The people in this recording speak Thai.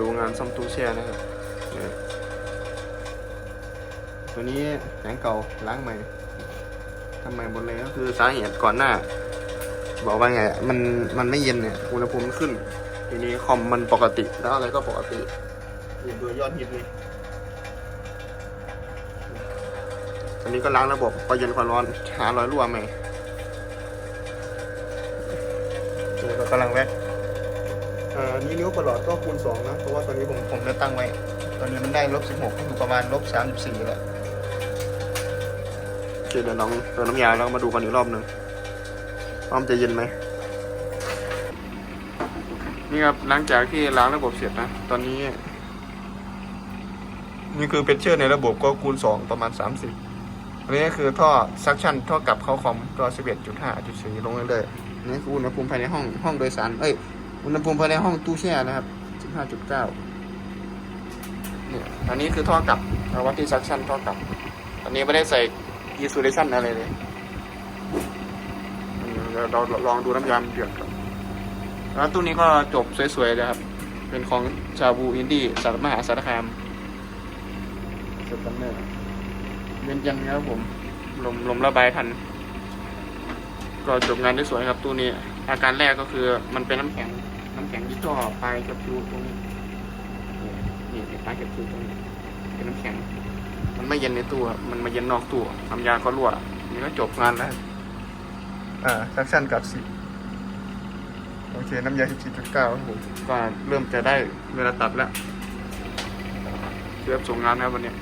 ดูงานซ่อมตู้แช่นะครับเนี่ยตัวนี้แผงเก่าล้างใหม่ทำใหม่หมดเลยก็คือสาเหตุก่อนหน้า บอกว่าไงอะมันมันไม่เย็นเนี่ยอุณหภูมิมันขึ้น ทีนี้คอมมันปกติแล้วอะไรก็ปกตินี่ดูยอดฮิตนี่อันนี้ก็ล้างระบบพอเย็นความร้อนหารอยรั่วใหม่นี่ก็กำลังแวะ อ่านี่นิ้วประหลอดก็คูณสองนะ เพราะว่าตอนนี้ผมผมได้ตั้งไว้ ตอนนี้มันได้ลบสิบหกอยู่ประมาณลบสามสิบสี่แล้วโอเคเดี๋ยวน้องเติมน้ำยาแล้วมาดูกันอีกรอบหนึ่งว่ามันจะเย็นไหม นี่ครับหลังจากที่ล้างระบบเสร็จนะ ตอนนี้ นี่คือเป็นเชื่อในระบบก็คูณสองประมาณสามสิบอันนี้คือท่อซักชั่นท่อกลับเข้าคอมตัวสิบเอ็ดจุดห้าจุดสี่ลงเรื่อยๆนี่คืออุณหภูมิภายในห้องห้องโดยสาร เอ้ย อุณหภูมิภายในห้องตู้แช่นะครับสิบห้าจุดเนี่ยอันนี้คือท่อกลับเราวัดที่ซักชั่นท่อกลับ อันนี้ไม่ได้ใส่ยีสูเลชันอะไรเลยเราลองดูน้ำยามเดือดก่อนแล้วตู้นี้ก็จบสวยๆเลยครับ เป็นของชาบูอินดี้สารมหาสารคามสตันเนอร์เย็นยังครับผม ลมลมระบายทัน ก็จบงานได้สวยครับตู้นี้ อาการแรกก็คือมันเป็นน้ำแข็งน้ำแข็งที่จ่อปลายกับคิวตรงนี้นี่นี่ปลายกับคิวตรงนี้เป็นน้ำแข็ง มันไม่เย็นในตู้ครับมันมาเย็นนอกตู้น้ำยาก็รั่วนี่ก็จบงานแล้วอ่าซักชั่นกับสิโอเค น้ำยา14.9ครับผมก็เริ่มจะได้เวลาตัดแล้วเรียบส่งงานแล้ววันนี้